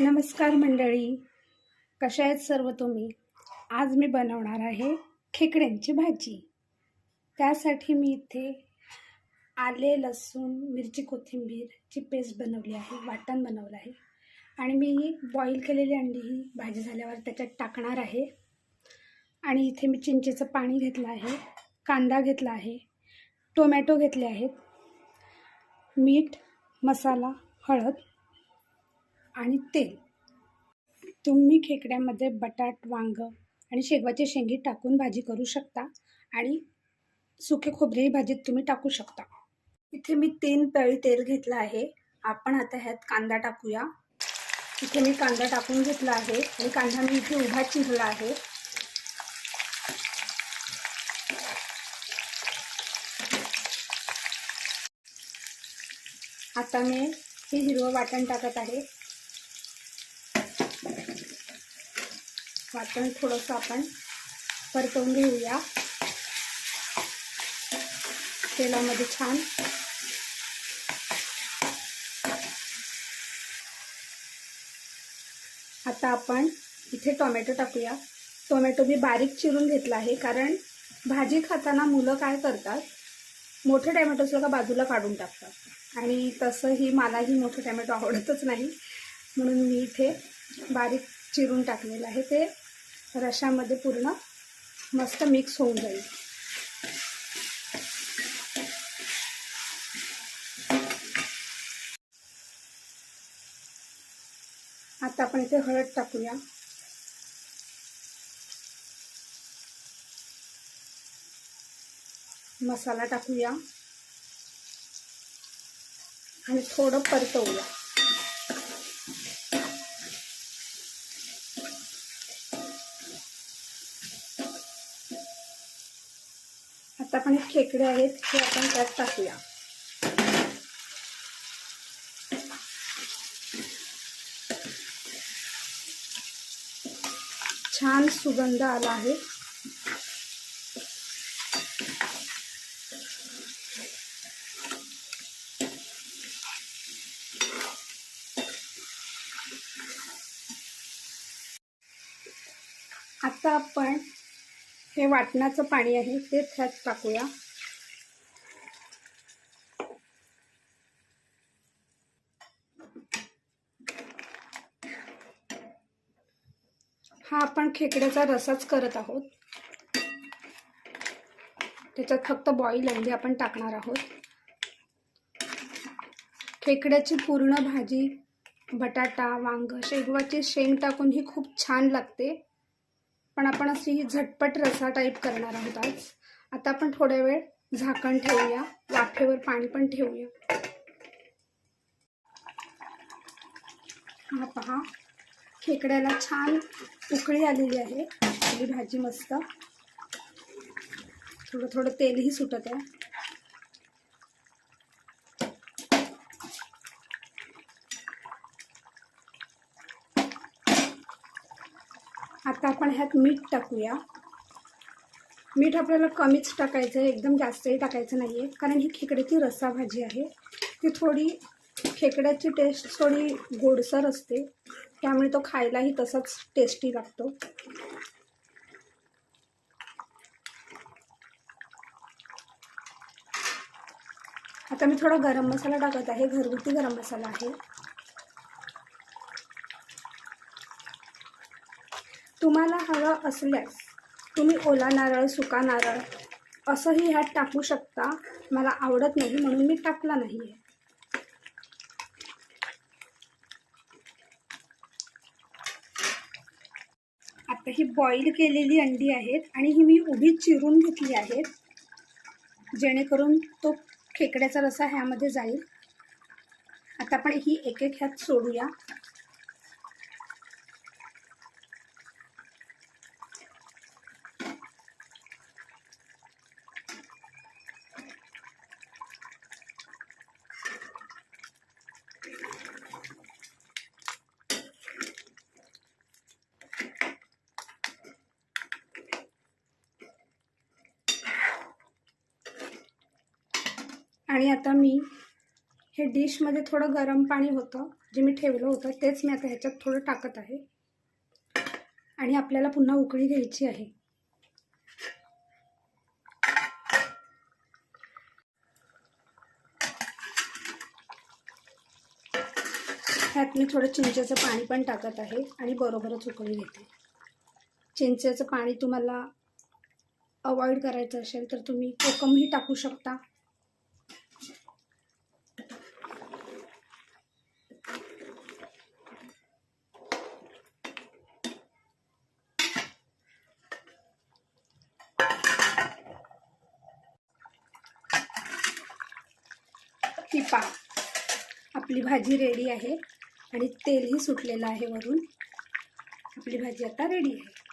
नमस्कार मंडळी. कशा आहेत सर्व तुम्ही? आज मी बनवणार आहे खेकड्यांची भाजी. त्यासाठी मी इथे आले लसूण मिरची कोथिंबीरची पेस्ट बनवली आहे वाटण बनवलं आहे. आणि मी बॉईल केलेली अंडी ही भाजी झाल्यावर त्याच्यात टाकणार आहे. आणि इथे मी चिंचेचं पाणी घेतलं आहे कांदा घेतला आहे टोमॅटो घेतले आहेत मीठ मसाला हळद आणि तेल तुम्ही खेकड्यामध्ये बटाट वांग आणि शेगवाचे शेंगी टाकून भाजी करू शकता आणि सुके खोबरेही भाजीत तुम्ही टाकू शकता. इथे मी तीन तळी तेल घेतलं आहे. आपण आता ह्यात कांदा टाकूया. इथे मी कांदा टाकून घेतला आहे आणि कांदा मी इथे उभा चिरला आहे. आता मी हे हिरवं वाटण टाकत आहे. वाटण थोडंसं आपण परतवून घेऊया. तेलामध्ये छान. आता आपण इथे टोमॅटो टाकूया. टोमॅटो मी बारीक चिरून घेतला आहे कारण भाजी खाताना मुलं काय करतात मोठे टॅमॅटो सुद्धा बाजूला काढून टाकतात. आणि तसंही मलाही मोठे टॅमॅटो आवडतच नाही म्हणून मी इथे बारीक चिरून टाकलेलं आहे. ते रशामध्ये पूर्ण मस्त मिक्स होऊन जाईल. आता आपण इथे हळद टाकूया. मसाला टाकूया. आणि थोडं परतवूया. आता आपण खेकडे आहेत हे आपण त्यात टाकूया. छान सुगंध आला आहे. आता आपण हे वाटणाचं पाणी आहे ते त्यात टाकूया. हा आपण खेकड्याचा रसाच करत आहोत. त्याच्यात फक्त बॉईल अंडी आपण टाकणार आहोत. खेकड्याची पूर्ण भाजी बटाटा वांग शेगवाची शेंग टाकून ही खूप छान लागते. पण आपण अशी झटपट रसा टाईप करणार आहोत आज. आता आपण थोड्या वेळ झाकण ठेवूया. वाफेवर पाणी पण ठेवूया. हा पहा. खेकड्याला छान उकळी आलेली आहे. आपली भाजी मस्त. थोडं थोडं तेलही सुटत आहे. आता आपण ह्यात मीठ टाकूया. मीठ आपल्याला कमीच टाकायचं आहे एकदम जास्तही टाकायचं नाही आहे कारण ही खेकड्याची रस्सा भाजी आहे. ती थोडी खेकड्याची टेस्ट थोडी गोडसर असते. त्यामुळे तो खायलाही तसाच टेस्टी लागतो. आता मी थोडा गरम मसाला टाकत आहे. घरगुती गरम मसाला आहे. तुम्हाला हवं असल्यास तुम्ही ओला नारळ सुका नारळ असंही ह्यात टाकू शकता. मला आवडत नाही म्हणून मी टाकला नाही आहे आता ही बॉईल केलेली अंडी आहेत आणि ही मी उभी चिरून घेतली आहेत. जेणेकरून तो खेकड्याचा रसा ह्यामध्ये जाईल. आता आपण ही एक एक ह्यात सोडूया. आणि आता मी हे डिशमध्ये थोडं गरम पाणी होतं जे मी ठेवलं होतं तेच मी आता ह्याच्यात थोडं टाकत आहे. आणि आपल्याला पुन्हा उकळी घ्यायची आहे. ह्यात मी थोडं चिंचेचं पाणी पण टाकत आहे आणि बरोबरच उकळी घेते. चिंचेचं पाणी तुम्हाला अवॉइड करायचं असेल तर तुम्ही कोकमही टाकू शकता. की पा आपली भाजी रेडी आहे आणि तेलही सुटलेलं आहे वरून. आपली भाजी आता रेडी आहे.